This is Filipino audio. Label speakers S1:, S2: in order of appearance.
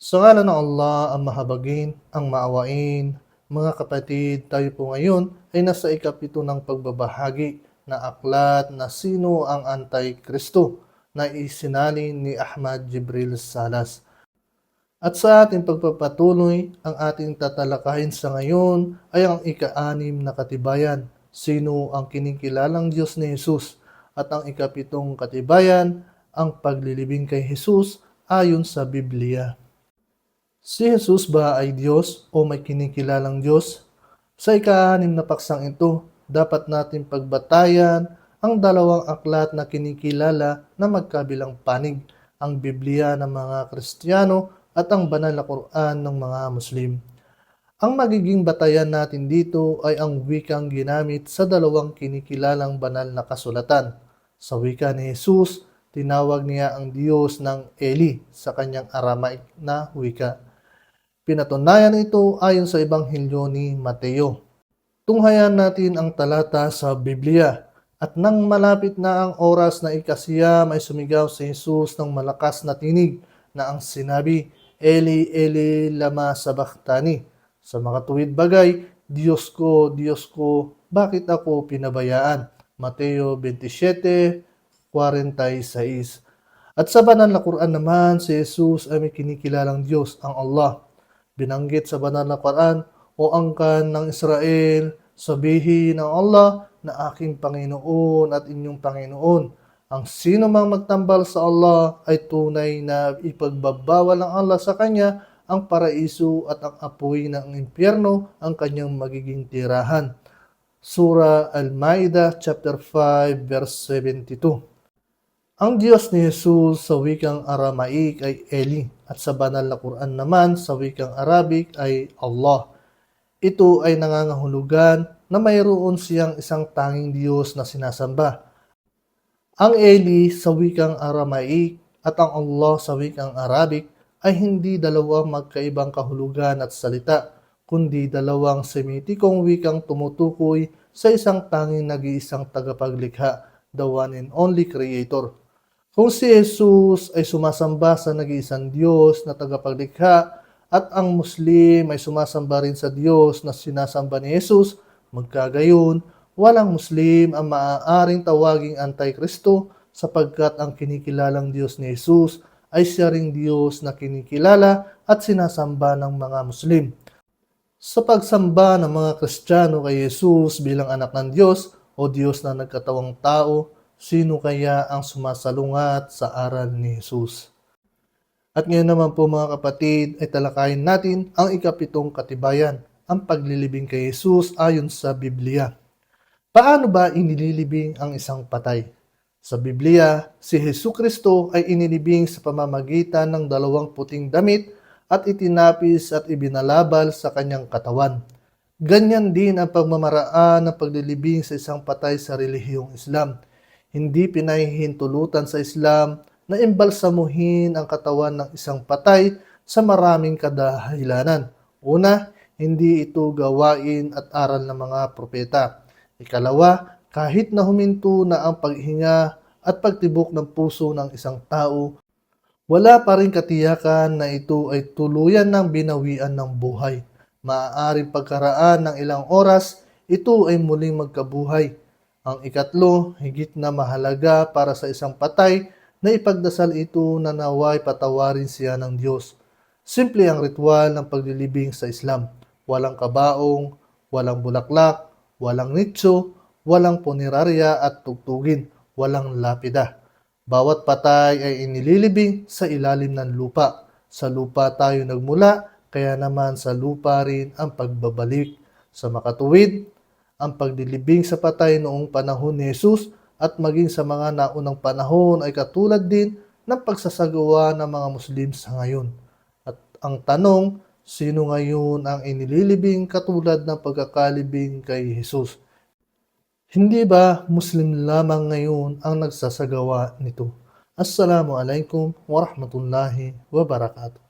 S1: Sa ngala ng Allah, ang mahabagin, ang maawain, mga kapatid, tayo po ngayon ay nasa ikapito ng pagbabahagi na aklat na sino ang Antikristo na isinalin ni Ahmad Jibril Salas. At sa ating pagpapatuloy, ang ating tatalakayin sa ngayon ay ang ika-anim na katibayan, sino ang kinikilalang Diyos ni Jesus, at ang ikapitong katibayan, ang paglilibing kay Jesus ayon sa Biblia. Si Jesus ba ay Diyos o may kinikilalang Diyos? Sa ika-anim na paksang ito, dapat natin pagbatayan ang dalawang aklat na kinikilala na magkabilang panig, ang Biblia ng mga Kristiyano at ang banal na Quran ng mga Muslim. Ang magiging batayan natin dito ay ang wikang ginamit sa dalawang kinikilalang banal na kasulatan. Sa wika ni Jesus, tinawag niya ang Diyos ng Eli sa kanyang Aramaic na wika. Pinatunayan ito ayon sa Ebanghelyo ni Mateo. Tunghayan natin ang talata sa Biblia. At nang malapit na ang oras na ikasiyam ay sumigaw si Jesus ng malakas na tinig na ang sinabi, Eli, Eli, lama sabachthani. Sa makatuwid bagay, Diyos ko, Diyos ko, bakit ako pinabayaan? Mateo 27:46. At sa banal na Quran naman, si Jesus ay may kinikilalang Diyos, ang Allah. Binanggit sa banal na Quran, O angkan ng Israel, sabihin ng Allah na aking Panginoon at inyong Panginoon. Ang sino mang magtambal sa Allah ay tunay na ipagbabawal ng Allah sa kanya ang paraiso at ang apoy ng impyerno ang kanyang magiging tirahan. Surah Al-Ma'idah chapter 5 verse 72. Ang Diyos ni Jesus sa wikang Aramaic ay Eli at sa banal na Quran naman sa wikang Arabic ay Allah. Ito ay nangangahulugan na mayroon siyang isang tanging Diyos na sinasamba. Ang Eli sa wikang Aramaic at ang Allah sa wikang Arabic ay hindi dalawang magkaibang kahulugan at salita, kundi dalawang semitikong wikang tumutukoy sa isang tanging nag-iisang tagapaglikha, the one and only Creator. Kung si Jesus ay sumasamba sa nag-iisang Diyos na tagapaglikha at ang Muslim ay sumasamba rin sa Diyos na sinasamba ni Jesus, magkagayon, walang Muslim ang maaaring tawaging Antikristo sapagkat ang kinikilalang Diyos ni Jesus ay siya ring Diyos na kinikilala at sinasamba ng mga Muslim. Sa pagsamba ng mga Kristiyano kay Jesus bilang anak ng Diyos o Diyos na nagkatawang tao, sino kaya ang sumasalungat sa aral ni Jesus? At ngayon naman po mga kapatid ay talakayin natin ang ikapitong katibayan, ang paglilibing kay Jesus ayon sa Biblia. Paano ba inililibing ang isang patay? Sa Biblia, si Hesu Kristo ay inilibing sa pamamagitan ng dalawang puting damit at itinapis at ibinalabal sa kanyang katawan. Ganyan din ang pagmamaraan ng paglilibing sa isang patay sa relihiyong Islam. Hindi pinahihintulutan sa Islam na imbalsamuhin ang katawan ng isang patay sa maraming kadahilanan. Una, hindi ito gawain at aral ng mga propeta. Ikalawa, kahit na huminto na ang paghinga at pagtibok ng puso ng isang tao, wala pa rin katiyakan na ito ay tuluyan ng binawian ng buhay. Maaaring pagkaraan ng ilang oras, ito ay muling magkabuhay. Ang ikatlo, higit na mahalaga para sa isang patay na ipagdasal ito na naway patawarin siya ng Diyos. Simple ang ritual ng paglilibing sa Islam. Walang kabaong, walang bulaklak, walang nitso, walang punerarya at tugtugin, walang lapida. Bawat patay ay inililibing sa ilalim ng lupa. Sa lupa tayo nagmula, kaya naman sa lupa rin ang pagbabalik. Sa makatuwid, ang paglilibing sa patay noong panahon ni Jesus at maging sa mga naunang panahon ay katulad din ng pagsasagawa ng mga Muslim sa ngayon. At ang tanong, sino ngayon ang inililibing katulad ng pagkakalibing kay Jesus? Hindi ba Muslim lamang ngayon ang nagsasagawa nito? Assalamu alaikum warahmatullahi wabarakatuh.